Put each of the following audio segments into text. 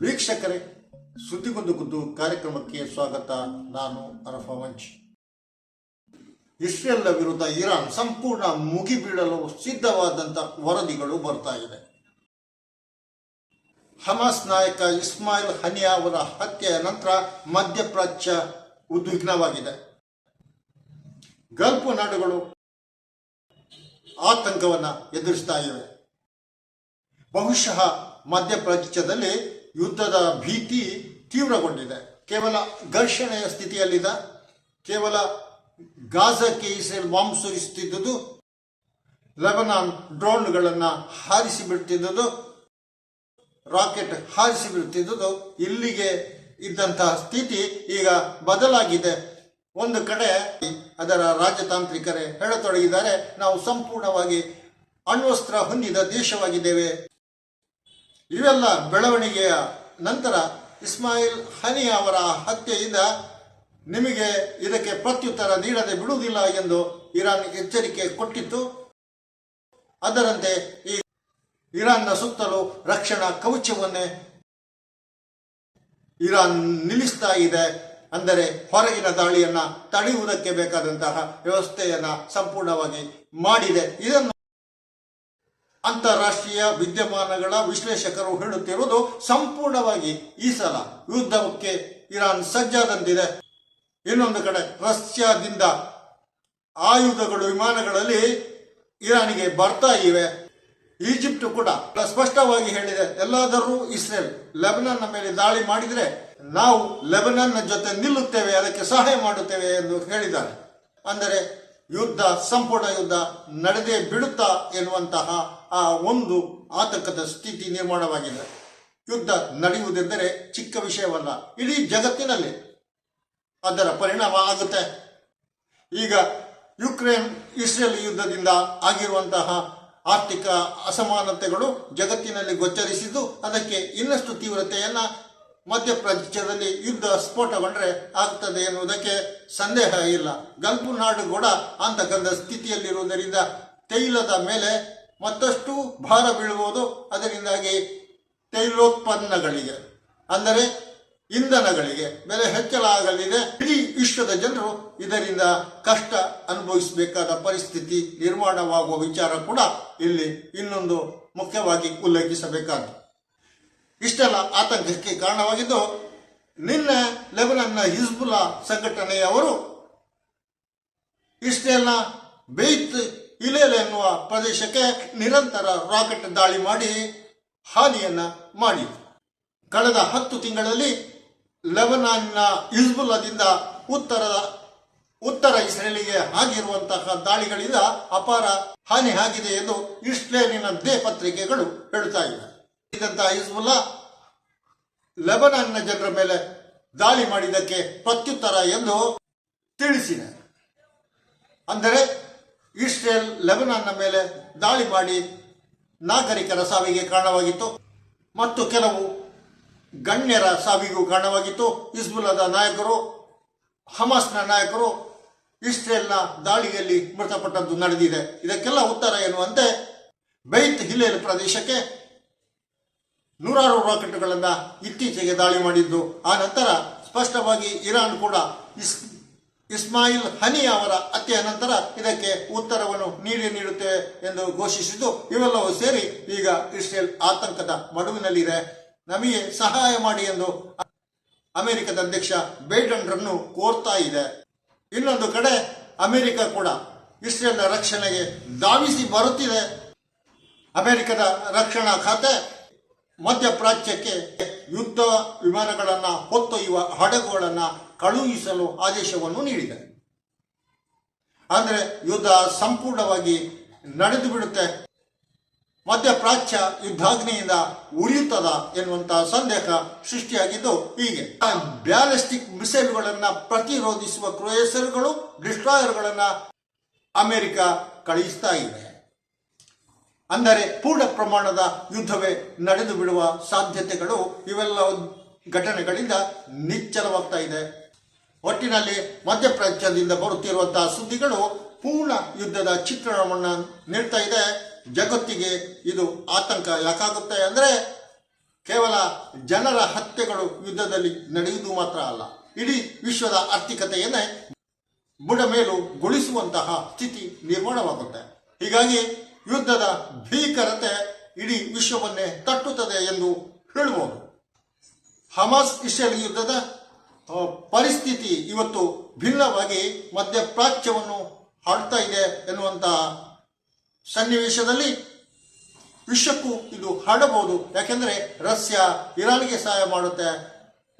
ವೀಕ್ಷಕರೇ, ಸುದ್ದಿಗೊಂದು ಗುದ್ದು ಕಾರ್ಯಕ್ರಮಕ್ಕೆ ಸ್ವಾಗತ. ನಾನು ಅರಫಾ ಮಂಚ್ ಇಸ್ರೇಲ್ನ ವಿರುದ್ಧ ಇರಾನ್ ಸಂಪೂರ್ಣ ಮುಗಿಬೀಳಲು ಸಿದ್ಧವಾದಂತ ವರದಿಗಳು ಬರ್ತಾ ಇದೆ. ಹಮಾಸ್ ನಾಯಕ ಇಸ್ಮಾಯಿಲ್ ಹನಿಯಾ ಅವರ ಹತ್ಯೆಯ ನಂತರ ಮಧ್ಯಪ್ರಾಚ್ಯ ಉದ್ವಿಗ್ನವಾಗಿದೆ. ಗಲ್ಫ್ ನಾಡುಗಳು ಆತಂಕವನ್ನ ಎದುರಿಸ್ತಾ ಇವೆ. ಬಹುಶಃ ಮಧ್ಯಪ್ರಾಚ್ಯದಲ್ಲಿ ಯುದ್ಧದ ಭೀತಿ ತೀವ್ರಗೊಂಡಿದೆ. ಕೇವಲ ಘರ್ಷಣೆಯ ಸ್ಥಿತಿಯಲ್ಲಿದೆ ಕೇವಲ ಗಾಜಕ್ಕೆ ಇಸ್ರೇಲ್ ಬಾಂಬ್ ಸುರಿಸುತ್ತಿದ್ದುದು, ಲೆಬನಾನ್ ಡ್ರೋನ್ಗಳನ್ನು ಹಾರಿಸಿ ಬಿಡ್ತಿದ್ದುದು ರಾಕೆಟ್ ಹಾರಿಸಿ ಬಿಡುತ್ತಿದ್ದುದು ಇಲ್ಲಿಗೆ ಇದ್ದಂತಹ ಸ್ಥಿತಿ ಈಗ ಬದಲಾಗಿದೆ. ಒಂದು ಕಡೆ ಅದರ ರಾಜತಾಂತ್ರಿಕರೇ ಹೇಳತೊಡಗಿದ್ದಾರೆ, ನಾವು ಸಂಪೂರ್ಣವಾಗಿ ಅಣ್ವಸ್ತ್ರ ಹೊಂದಿದ ದೇಶವಾಗಿದ್ದೇವೆ. ಇವೆಲ್ಲ ಬೆಳವಣಿಗೆಯ ನಂತರ ಇಸ್ಮಾಯಿಲ್ ಹನಿ ಅವರ ಹತ್ಯೆಯಿಂದ ನಿಮಗೆ ಇದಕ್ಕೆ ಪ್ರತ್ಯುತ್ತರ ನೀಡದೆ ಬಿಡುವುದಿಲ್ಲ ಎಂದು ಇರಾನ್ ಎಚ್ಚರಿಕೆ ಕೊಟ್ಟಿತ್ತು. ಅದರಂತೆ ಈ ಇರಾನ್ನ ಸುತ್ತಲೂ ರಕ್ಷಣಾ ಕವಚವನ್ನೇ ಇರಾನ್ ನಿಲ್ಲಿಸ್ತಾ ಇದೆ. ಅಂದರೆ ಹೊರಗಿನ ದಾಳಿಯನ್ನ ತಡೆಯುವುದಕ್ಕೆ ಬೇಕಾದಂತಹ ವ್ಯವಸ್ಥೆಯನ್ನ ಸಂಪೂರ್ಣವಾಗಿ ಮಾಡಿದೆ. ಇದನ್ನು ಅಂತಾರಾಷ್ಟ್ರೀಯ ವಿದ್ಯಮಾನಗಳ ವಿಶ್ಲೇಷಕರು ಹೇಳುತ್ತಿರುವುದು ಸಂಪೂರ್ಣವಾಗಿ ಈ ಸಲ ಯುದ್ಧಕ್ಕೆ ಇರಾನ್ ಸಜ್ಜಾದಂತಿದೆ. ಇನ್ನೊಂದು ಕಡೆ ರಷ್ಯಾದಿಂದ ಆಯುಧಗಳು ವಿಮಾನಗಳಲ್ಲಿ ಇರಾನಿಗೆ ಬರ್ತಾ ಇವೆ. ಈಜಿಪ್ಟ್ ಕೂಡ ಸ್ಪಷ್ಟವಾಗಿ ಹೇಳಿದೆ, ಎಲ್ಲಾದರೂ ಇಸ್ರೇಲ್ ಲೆಬನನ್ನ ಮೇಲೆ ದಾಳಿ ಮಾಡಿದರೆ ನಾವು ಲೆಬನನ್ನ ಜೊತೆ ನಿಲ್ಲುತ್ತೇವೆ, ಅದಕ್ಕೆ ಸಹಾಯ ಮಾಡುತ್ತೇವೆ ಎಂದು ಹೇಳಿದ್ದಾರೆ. ಅಂದರೆ ಯುದ್ಧ, ಸಂಪೂರ್ಣ ಯುದ್ಧ ನಡೆದೇ ಬಿಡುತ್ತಾ ಎನ್ನುವಂತಹ ಆ ಒಂದು ಆತಂಕದ ಸ್ಥಿತಿ ನಿರ್ಮಾಣವಾಗಿದೆ. ಯುದ್ಧ ನಡೆಯುವುದೆಂದರೆ ಚಿಕ್ಕ ವಿಷಯವಲ್ಲ, ಇಡೀ ಜಗತ್ತಿನಲ್ಲಿ ಅದರ ಪರಿಣಾಮ ಆಗುತ್ತೆ. ಈಗ ಯುಕ್ರೇನ್, ಇಸ್ರೇಲ್ ಯುದ್ಧದಿಂದ ಆಗಿರುವಂತಹ ಆರ್ಥಿಕ ಅಸಮಾನತೆಗಳು ಜಗತ್ತಿನಲ್ಲಿ ಗೋಚರಿಸಿದ್ದು, ಅದಕ್ಕೆ ಇನ್ನಷ್ಟು ತೀವ್ರತೆಯನ್ನ ಮಧ್ಯಪ್ರಾಚ್ಯದಲ್ಲಿ ಯುದ್ಧ ಸ್ಫೋಟಗೊಂಡ್ರೆ ಆಗ್ತದೆ ಎನ್ನುವುದಕ್ಕೆ ಸಂದೇಹ ಇಲ್ಲ. ಗಲ್ಪು ನಾಡು ಕೂಡ ಅಂತಕ್ಕಂಥ ಸ್ಥಿತಿಯಲ್ಲಿರುವುದರಿಂದ ತೈಲದ ಮೇಲೆ ಮತ್ತಷ್ಟು ಭಾರ ಬೀಳುವುದು ಅದರಿಂದಾಗಿ ತೈಲೋತ್ಪನ್ನಗಳಿಗೆ, ಅಂದರೆ ಇಂಧನಗಳಿಗೆ ಬೆಲೆ ಹೆಚ್ಚಳ ಆಗಲಿದೆ. ಇಡೀ ವಿಶ್ವದ ಜನರು ಇದರಿಂದ ಕಷ್ಟ ಅನುಭವಿಸಬೇಕಾದ ಪರಿಸ್ಥಿತಿ ನಿರ್ಮಾಣವಾಗುವ ವಿಚಾರ ಕೂಡ ಇಲ್ಲಿ ಇನ್ನೊಂದು ಮುಖ್ಯವಾಗಿ ಉಲ್ಲೇಖಿಸಬೇಕಾದ್ದು. ಇಷ್ಟೆಲ್ಲ ಆತಂಕಕ್ಕೆ ಕಾರಣವಾಗಿದ್ದು, ನಿನ್ನೆ ಲೆಬನನ್ನ ಹಿಜ್ಬುಲ್ಲಾ ಸಂಘಟನೆಯವರು ಇಸ್ರೇಲ್ನ ಬೇತ್ ಇಲೇಲ್ ಎನ್ನುವ ಪ್ರದೇಶಕ್ಕೆ ನಿರಂತರ ರಾಕೆಟ್ ದಾಳಿ ಮಾಡಿ ಹಾನಿಯನ್ನ ಮಾಡಿತು ಕಳೆದ ಹತ್ತು ತಿಂಗಳಲ್ಲಿ ಲೆಬನಾನ್ನ ಹಿಜ್ಬುಲ್ಲಾದಿಂದ ಉತ್ತರದ ಉತ್ತರ ಇಸ್ರೇಲಿಗೆ ಆಗಿರುವಂತಹ ದಾಳಿಗಳಿಂದ ಅಪಾರ ಹಾನಿ ಆಗಿದೆ ಎಂದು ಇಸ್ರೇಲಿನ ದೇ ಪತ್ರಿಕೆಗಳು ಹೇಳುತ್ತಾ ಇವೆ. ಇದಂತಹ ಹಿಜ್ಬುಲ್ಲಾ ಲೆಬನಾನ್ನ ಜನರ ಮೇಲೆ ದಾಳಿ ಮಾಡಿದ್ದಕ್ಕೆ ಪ್ರತ್ಯುತ್ತರ ಎಂದು ತಿಳಿಸಿದೆ. ಅಂದರೆ ಇಸ್ರೇಲ್ ಲೆಬನಾನ್ನ ಮೇಲೆ ದಾಳಿ ಮಾಡಿ ನಾಗರಿಕರ ಸಾವಿಗೆ ಕಾರಣವಾಗಿತ್ತು ಮತ್ತು ಕೆಲವು ಗಣ್ಯರ ಸಾವಿಗೂ ಕಾರಣವಾಗಿತ್ತು. ಹಿಜ್ಬುಲ್ಲಾದ ನಾಯಕರು, ಹಮಾಸ್ನ ನಾಯಕರು ಇಸ್ರೇಲ್ನ ದಾಳಿಯಲ್ಲಿ ಮೃತಪಟ್ಟದ್ದು ನಡೆದಿದೆ. ಇದಕ್ಕೆಲ್ಲ ಉತ್ತರ ಎನ್ನುವಂತೆ ಬೈತ್ ಹಿಲೇಲ್ ಪ್ರದೇಶಕ್ಕೆ ನೂರಾರು ರಾಕೆಟ್ಗಳನ್ನು ಇತ್ತೀಚೆಗೆ ದಾಳಿ ಮಾಡಿದ್ದು. ಆ ನಂತರ ಸ್ಪಷ್ಟವಾಗಿ ಇರಾನ್ ಕೂಡ ಇಸ್ ಇಸ್ಮಾಯಿಲ್ ಹನಿ ಅವರ ಹತ್ಯೆಯ ನಂತರ ಇದಕ್ಕೆ ಉತ್ತರವನ್ನು ನೀಡಿ ನೀಡುತ್ತೇವೆ ಎಂದು ಘೋಷಿಸಿದ್ದು, ಇವೆಲ್ಲವೂ ಸೇರಿ ಈಗ ಇಸ್ರೇಲ್ ಆತಂಕದ ಮಡುವಿನಲ್ಲಿದೆ. ನಮಗೆ ಸಹಾಯ ಮಾಡಿ ಎಂದು ಅಮೆರಿಕದ ಅಧ್ಯಕ್ಷ ಬೈಡನ್ರನ್ನು ಕೋರ್ತಾ ಇದೆ. ಇನ್ನೊಂದು ಕಡೆ ಅಮೆರಿಕ ಕೂಡ ಇಸ್ರೇಲ್ನ ರಕ್ಷಣೆಗೆ ಧಾವಿಸಿ ಬರುತ್ತಿದೆ. ಅಮೆರಿಕದ ರಕ್ಷಣಾ ಖಾತೆ ಮಧ್ಯಪ್ರಾಚ್ಯಕ್ಕೆ ಯುದ್ಧ ವಿಮಾನಗಳನ್ನು ಹೊತ್ತೊಯ್ಯುವ ಹಡಗುಗಳನ್ನು ಕಳುಹಿಸಲು ಆದೇಶವನ್ನು ನೀಡಿದೆ. ಅಂದರೆ ಯುದ್ಧ ಸಂಪೂರ್ಣವಾಗಿ ನಡೆದು ಬಿಡುತ್ತೆ. ಮಧ್ಯಪ್ರಾಚ್ಯ ಯುದ್ಧಾಗ್ನಿಯಿಂದ ಉರಿಯುತ್ತದ ಎನ್ನುವಂತಹ ಸಂದೇಹ ಸೃಷ್ಟಿಯಾಗಿದ್ದು ಹೀಗೆ. ಬ್ಯಾಲಿಸ್ಟಿಕ್ ಮಿಸೈಲ್ಗಳನ್ನು ಪ್ರತಿರೋಧಿಸುವ ಕ್ರೋಯಸರ್ಗಳು, ಡಿಸ್ಟ್ರಾಯರ್ಗಳನ್ನು ಅಮೆರಿಕ ಕಳುಹಿಸ್ತಾ ಇದೆ. ಅಂದರೆ ಪೂರ್ಣ ಪ್ರಮಾಣದ ಯುದ್ಧವೇ ನಡೆದು ಬಿಡುವ ಸಾಧ್ಯತೆಗಳು ಇವೆಲ್ಲ ಘಟನೆಗಳಿಂದ ನಿಚ್ಚಲವಾಗ್ತಾ ಇದೆ. ಒಟ್ಟಿನಲ್ಲಿ ಮಧ್ಯಪ್ರಾಚ್ಯದಿಂದ ಬರುತ್ತಿರುವಂತಹ ಸುದ್ದಿಗಳು ಪೂರ್ಣ ಯುದ್ಧದ ಚಿತ್ರಣವನ್ನು ನೀಡ್ತಾ ಇದೆ. ಜಗತ್ತಿಗೆ ಇದು ಆತಂಕ ಯಾಕಾಗುತ್ತೆ ಅಂದರೆ ಕೇವಲ ಜನರ ಹತ್ಯೆಗಳು ಯುದ್ಧದಲ್ಲಿ ನಡೆಯುವುದು ಮಾತ್ರ ಅಲ್ಲ, ಇಡೀ ವಿಶ್ವದ ಆರ್ಥಿಕತೆಯನ್ನೇ ಬುಡ ಮೇಲು ಗೊಳಿಸುವಂತಹ ಸ್ಥಿತಿ ನಿರ್ಮಾಣವಾಗುತ್ತೆ. ಹೀಗಾಗಿ ಯುದ್ಧದ ಭೀಕರತೆ ಇಡೀ ವಿಶ್ವವನ್ನೇ ತಟ್ಟುತ್ತದೆ ಎಂದು ಹೇಳಬಹುದು ಹಮಾಸ್ ಇಸ್ರೇಲ್ ಯುದ್ಧದ ಪರಿಸ್ಥಿತಿ ಇವತ್ತು ಭಿನ್ನವಾಗಿ ಮಧ್ಯಪ್ರಾಚ್ಯವನ್ನು ಹಾಡ್ತಾ ಇದೆ ಎನ್ನುವಂತಹ ಸನ್ನಿವೇಶದಲ್ಲಿ ವಿಶ್ವಕ್ಕೂ ಇದು ಹರಡಬಹುದು ಯಾಕೆಂದರೆ ರಷ್ಯಾ ಇರಾನ್ಗೆ ಸಹಾಯ ಮಾಡುತ್ತೆ,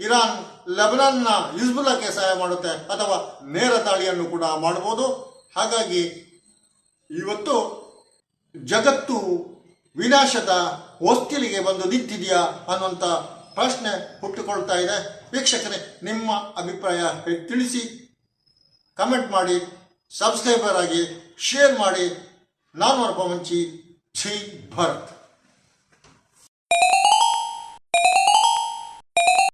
ಇರಾನ್ ಲೆಬನಾನ್ನ ಯುಸ್ಬುಲಾಗೆ ಸಹಾಯ ಮಾಡುತ್ತೆ ಅಥವಾ ನೇರ ದಾಳಿಯನ್ನು ಕೂಡ ಮಾಡಬಹುದು. ಹಾಗಾಗಿ ಇವತ್ತು ಜಗತ್ತು ವಿನಾಶದ ಹೊಸ್ತಿಲಿಗೆ ಬಂದು ನಿಂತಿದೆಯಾ ಅನ್ನುವಂಥ ಪ್ರಶ್ನೆ ಹುಟ್ಟುಕೊಳ್ತಾ ಇದೆ. ವೀಕ್ಷಕರೇ, ನಿಮ್ಮ ಅಭಿಪ್ರಾಯ ತಿಳಿಸಿ? ಕಮೆಂಟ್ ಮಾಡಿ, ಸಬ್ಸ್ಕ್ರೈಬರ್ ಆಗಿ, ಶೇರ್ ಮಾಡಿ. ನಾನು ಅರ್ಪಮಂಚಿ ಮುಂಚಿ ಭಾರತ್.